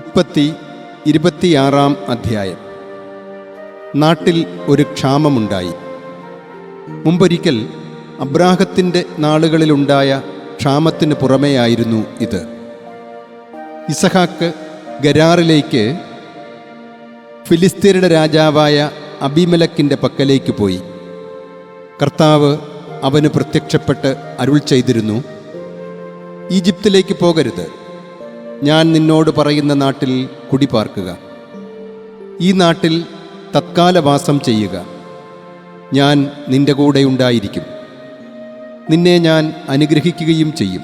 ഉത്പത്തി ഇരുപത്തിയാറാം അധ്യായം. നാട്ടിൽ ഒരു ക്ഷാമമുണ്ടായി. മുമ്പൊരിക്കൽ അബ്രാഹത്തിന്റെ നാളുകളിലുണ്ടായ ക്ഷാമത്തിന് പുറമെയായിരുന്നു ഇത്. ഇസഹാക്ക് ഗരാറിലേക്ക് ഫിലിസ്തീനയുടെ രാജാവായ അബിമലക്കിന്റെ പക്കലേക്ക് പോയി. കർത്താവ് അവന് പ്രത്യക്ഷപ്പെട്ട് അരുൾ ചെയ്തിരുന്നു ഈജിപ്തിലേക്ക് പോകരുത്. ഞാൻ നിന്നോട് പറയുന്ന നാട്ടിൽ കുടിപാർക്കുക. ഈ നാട്ടിൽ തത്കാലവാസം ചെയ്യുക. ഞാൻ നിന്റെ കൂടെ ഉണ്ടായിരിക്കും. നിന്നെ ഞാൻ അനുഗ്രഹിക്കുകയും ചെയ്യും.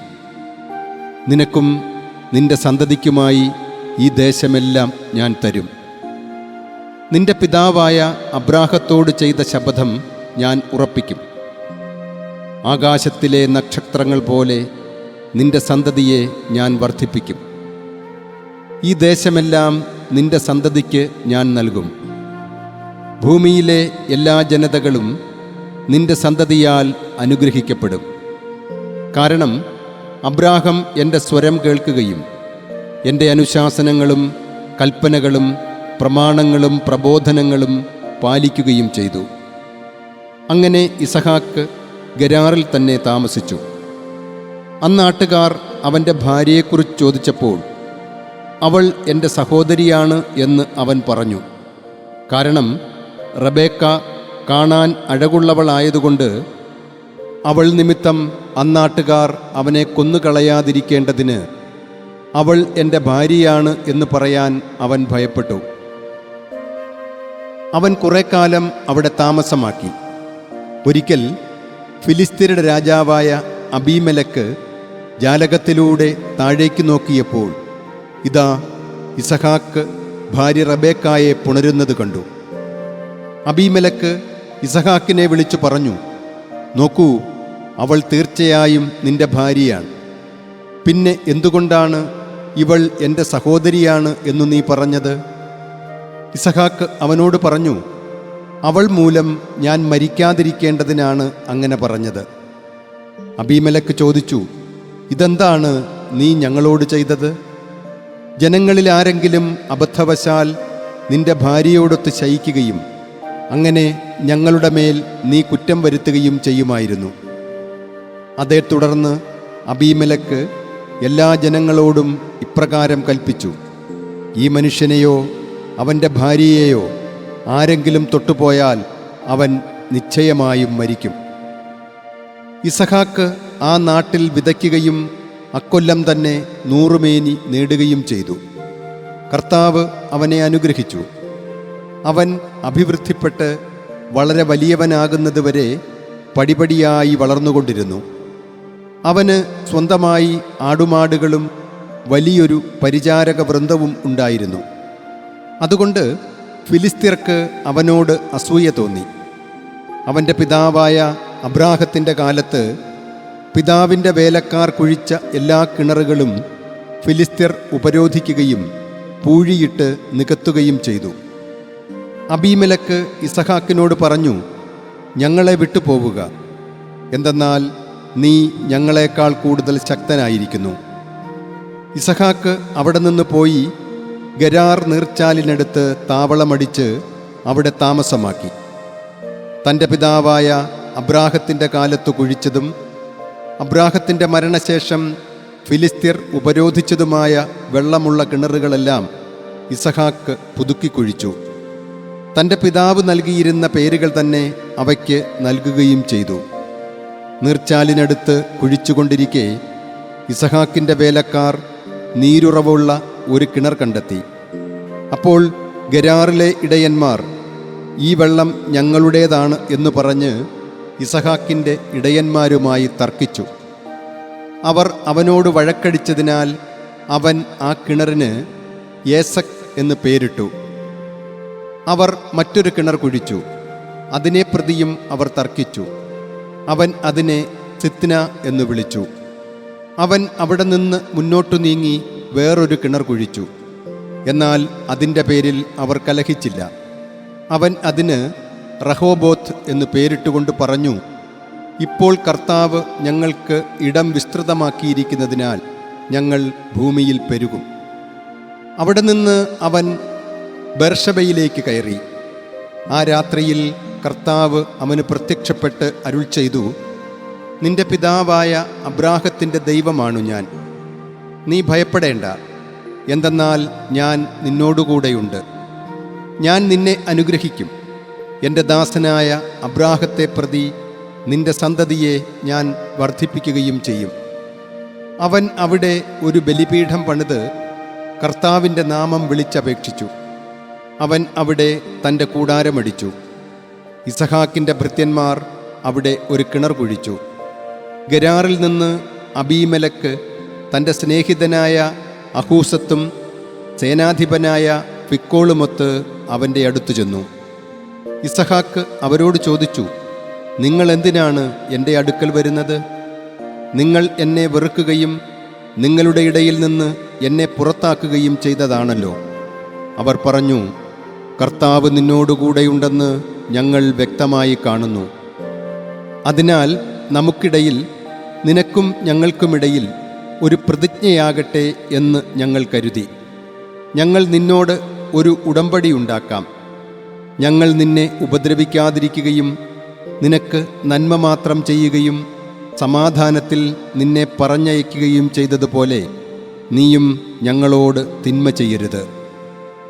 നിനക്കും നിന്റെ സന്തതിക്കുമായി ഈ ദേശമെല്ലാം ഞാൻ തരും. നിന്റെ പിതാവായ അബ്രാഹത്തോട് ചെയ്ത ശപഥം ഞാൻ ഉറപ്പിക്കും. ആകാശത്തിലെ നക്ഷത്രങ്ങൾ പോലെ നിന്റെ സന്തതിയെ ഞാൻ വർദ്ധിപ്പിക്കും. ഈ ദേശമെല്ലാം നിന്റെ സന്തതിക്ക് ഞാൻ നൽകും. ഭൂമിയിലെ എല്ലാ ജനതകളും നിന്റെ സന്തതിയാൽ അനുഗ്രഹിക്കപ്പെടും. കാരണം അബ്രാഹം എന്റെ സ്വരം കേൾക്കുകയും എന്റെ അനുശാസനങ്ങളും കൽപ്പനകളും പ്രമാണങ്ങളും പ്രബോധനങ്ങളും പാലിക്കുകയും ചെയ്തു. അങ്ങനെ ഇസഹാക്ക് ഗരാറിൽ തന്നെ താമസിച്ചു. അന്നാട്ടുകാർ അവന്റെ ഭാര്യയെക്കുറിച്ച് ചോദിച്ചപ്പോൾ അവൾ എന്റെ സഹോദരിയാണ് എന്ന് അവൻ പറഞ്ഞു. കാരണം റബേക്ക കാണാൻ അഴകുള്ളവളായതുകൊണ്ട് അവൾ നിമിത്തം അന്നാട്ടുകാർ അവനെ കൊന്നുകളയാതിരിക്കേണ്ടതിന് അവൾ എന്റെ ഭാര്യയാണ് എന്ന് പറയാൻ അവൻ ഭയപ്പെട്ടു. അവൻ കുറെ കാലം അവിടെ താമസമാക്കി. ഒരിക്കൽ ഫിലിസ്തീനയുടെ രാജാവായ അബീമലക്ക് ജാലകത്തിലൂടെ താഴേക്ക് നോക്കിയപ്പോൾ ഇതാ ഇസഹാക്ക് ഭാര്യ റബേക്കായെ പുണരുന്നത് കണ്ടു. അബീമലക്ക് ഇസഹാക്കിനെ വിളിച്ചു പറഞ്ഞു നോക്കൂ അവൾ തീർച്ചയായും നിന്റെ ഭാര്യയാണ്. പിന്നെ എന്തുകൊണ്ടാണ് ഇവൾ എന്റെ സഹോദരിയാണ് എന്നു നീ പറഞ്ഞത്? ഇസഹാക്ക് അവനോട് പറഞ്ഞു അവൾ മൂലം ഞാൻ മരിക്കാതിരിക്കേണ്ടതിനാണ് അങ്ങനെ പറഞ്ഞത്. അബീമലക്ക് ചോദിച്ചു ഇതെന്താണ് നീ ഞങ്ങളോട് ചെയ്തത്? ജനങ്ങളിൽ ആരെങ്കിലും അബദ്ധവശാൽ നിന്റെ ഭാര്യയോടൊത്ത് ശയിക്കുകയും അങ്ങനെ ഞങ്ങളുടെ മേൽ നീ കുറ്റം വരുത്തുകയും ചെയ്യുമായിരുന്നു. അതേ തുടർന്ന് അബീമലക്ക് എല്ലാ ജനങ്ങളോടും ഇപ്രകാരം കൽപ്പിച്ചു. ഈ മനുഷ്യനെയോ അവന്റെ ഭാര്യയെയോ ആരെങ്കിലും തൊട്ടുപോയാൽ അവൻ നിശ്ചയമായും മരിക്കും. ഇസഹാക്ക് ആ നാട്ടിൽ വിതയ്ക്കുകയും അക്കൊല്ലം തന്നെ നൂറുമേനി നേടുകയും ചെയ്തു. കർത്താവ് അവനെ അനുഗ്രഹിച്ചു. അവൻ അഭിവൃദ്ധിപ്പെട്ട് വളരെ വലിയവനാകുന്നതുവരെ പടിപടിയായി വളർന്നുകൊണ്ടിരുന്നു. അവന് സ്വന്തമായി ആടുമാടുകളും വലിയൊരു പരിചാരക വൃന്ദവും ഉണ്ടായിരുന്നു. അതുകൊണ്ട് ഫിലിസ്തീർക്ക് അവനോട് അസൂയ തോന്നി. അവന്റെ പിതാവായ അബ്രാഹത്തിന്റെ കാലത്ത് പിതാവിന്റെ വേലക്കാർ കുഴിച്ച എല്ലാ കിണറുകളും ഫിലിസ്തീർ ഉപരോധിക്കുകയും പൂഴിയിട്ട് നികത്തുകയും ചെയ്തു. അബീമലക്ക് ഇസഹാക്കിനോട് പറഞ്ഞു ഞങ്ങളെ വിട്ടുപോവുക. എന്തെന്നാൽ നീ ഞങ്ങളെക്കാൾ കൂടുതൽ ശക്തനായിരിക്കുന്നു. ഇസഹാക്ക് അവിടെ നിന്ന് പോയി ഗരാർ നീർച്ചാലിനടുത്ത് താവളമടിച്ച് അവിടെ താമസമാക്കി. തന്റെ പിതാവായ അബ്രാഹത്തിന്റെ കാലത്ത് കുഴിച്ചതും അബ്രാഹത്തിന്റെ മരണശേഷം ഫിലിസ്തീർ ഉപരോധിച്ചതുമായ വെള്ളമുള്ള കിണറുകളെല്ലാം ഇസഹാക്ക് പുതുക്കി കുഴിച്ചു. തന്റെ പിതാവ് നൽകിയിരുന്ന പേരുകൾ തന്നെ അവയ്ക്ക് നൽകുകയും ചെയ്തു. നീർച്ചാലിനടുത്ത് കുഴിച്ചുകൊണ്ടിരിക്കെ ഇസഹാക്കിന്റെ വേലക്കാർ നീരുറവുള്ള ഒരു കിണർ കണ്ടെത്തി. അപ്പോൾ ഗരാറിലെ ഇടയന്മാർ ഈ വെള്ളം ഞങ്ങളുടേതാണ് എന്ന് പറഞ്ഞ് ഇസഹാക്കിന്റെ ഇടയന്മാരുമായി തർക്കിച്ചു. അവർ അവനോട് വഴക്കടിച്ചതിനാൽ അവൻ ആ കിണറിന് ഏസക് എന്ന് പേരിട്ടു. അവർ മറ്റൊരു കിണർ കുഴിച്ചു. അതിനെ പ്രതിയും അവർ തർക്കിച്ചു. അവൻ അതിനെ സിത്ന എന്ന് വിളിച്ചു. അവൻ അവിടെ നിന്ന് മുന്നോട്ടു നീങ്ങി വേറൊരു കിണർ കുഴിച്ചു. എന്നാൽ അതിന്റെ പേരിൽ അവർ കലഹിച്ചില്ല. അവൻ അതിന് റഹോബോത്ത് എന്ന് പേരിട്ടുകൊണ്ട് പറഞ്ഞു ഇപ്പോൾ കർത്താവ് ഞങ്ങൾക്ക് ഇടം വിസ്തൃതമാക്കിയിരിക്കുന്നതിനാൽ ഞങ്ങൾ ഭൂമിയിൽ പെരുകും. അവിടെ നിന്ന് അവൻ ബർഷബയിലേക്ക് കയറി. ആ രാത്രിയിൽ കർത്താവ് അവന് പ്രത്യക്ഷപ്പെട്ട് അരുൾ ചെയ്തു നിന്റെ പിതാവായ അബ്രാഹത്തിന്റെ ദൈവമാണു ഞാൻ. നീ ഭയപ്പെടേണ്ട. എന്തെന്നാൽ ഞാൻ നിന്നോടുകൂടെയുണ്ട്. ഞാൻ നിന്നെ അനുഗ്രഹിക്കും. എന്റെ ദാസനായ അബ്രാഹത്തെ പ്രതി നിന്റെ സന്തതിയെ ഞാൻ വർദ്ധിപ്പിക്കുകയും ചെയ്യും. അവൻ അവിടെ ഒരു ബലിപീഠം പണിത് കർത്താവിന്റെ നാമം വിളിച്ചപേക്ഷിച്ചു. അവൻ അവിടെ തന്റെ കൂടാരമടിച്ചു. ഇസഹാക്കിന്റെ ഭൃത്യന്മാർ അവിടെ ഒരു കിണർ കുഴിച്ചു. ഗരാറിൽ നിന്ന് അബീമലക്ക് തന്റെ സ്നേഹിതനായ അഹൂസത്തും സേനാധിപനായ ഫിക്കോളുമൊത്ത് അവന്റെ അടുത്തു ചെന്നു. ഇസഹാക്ക് അവരോട് ചോദിച്ചു നിങ്ങൾ എന്തിനാണ് എന്റെ അടുക്കൽ വരുന്നത്? നിങ്ങൾ എന്നെ വെറുക്കുകയും നിങ്ങളുടെ ഇടയിൽ നിന്ന് എന്നെ പുറത്താക്കുകയും ചെയ്തതാണല്ലോ. അവർ പറഞ്ഞു കർത്താവ് നിന്നോടുകൂടെയുണ്ടെന്ന് ഞങ്ങൾ വ്യക്തമായി കാണുന്നു. അതിനാൽ നമുക്കിടയിൽ നിനക്കും ഞങ്ങൾക്കുമിടയിൽ ഒരു പ്രതിജ്ഞയാകട്ടെ എന്ന് ഞങ്ങൾ കരുതി. ഞങ്ങൾ നിന്നോട് ഒരു ഉടമ്പടി ഉണ്ടാക്കാം. ഞങ്ങൾ നിന്നെ ഉപദ്രവിക്കാതിരിക്കുകയും നിനക്ക് നന്മ മാത്രം ചെയ്യുകയും സമാധാനത്തിൽ നിന്നെ പറഞ്ഞയക്കുകയും ചെയ്തതുപോലെ നീയും ഞങ്ങളോട് തിന്മ ചെയ്യരുത്.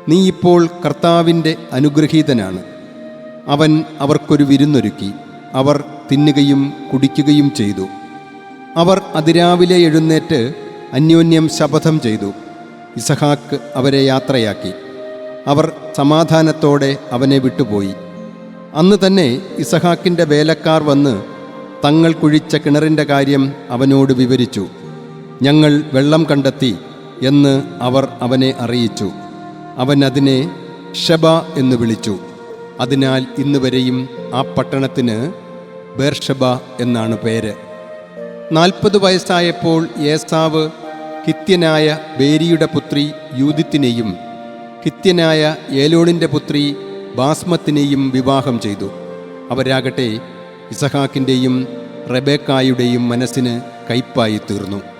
നീ ഇപ്പോൾ കർത്താവിന്റെ അനുഗ്രഹീതനാണ്. അവൻ അവർക്കൊരു വിരുന്നൊരുക്കി. അവർ തിന്നുകയും കുടിക്കുകയും ചെയ്തു. അവർ അതിരാവിലെ എഴുന്നേറ്റ് അന്യോന്യം ശപഥം ചെയ്തു. ഇസഹാക്ക് അവരെ യാത്രയാക്കി. അവർ സമാധാനത്തോടെ അവനെ വിട്ടുപോയി. അന്ന് തന്നെ ഇസഹാക്കിന്റെ വേലക്കാർ വന്ന് തങ്ങൾ കുഴിച്ച കിണറിന്റെ കാര്യം അവനോട് വിവരിച്ചു. ഞങ്ങൾ വെള്ളം കണ്ടെത്തി എന്ന് അവർ അവനെ അറിയിച്ചു. അവൻ അതിനെ ഷബ എന്ന് വിളിച്ചു. അതിനാൽ ഇന്നുവരെയും ആ പട്ടണത്തിന് ബേർഷബ എന്നാണ് പേര്. നാൽപ്പത് വയസ്സായപ്പോൾ ഏസാവ് കിത്യനായ ബേരിയുടെ പുത്രി യൂതിത്തിനെയും ഹിത്യനായ ഏലോണിന്റെ പുത്രി ബാസ്മത്തിനെയും വിവാഹം ചെയ്തു. അവരാകട്ടെ ഇസഹാക്കിന്റെയും റബേക്കായുടെയും മനസ്സിന് കയ്പായി തീർന്നു.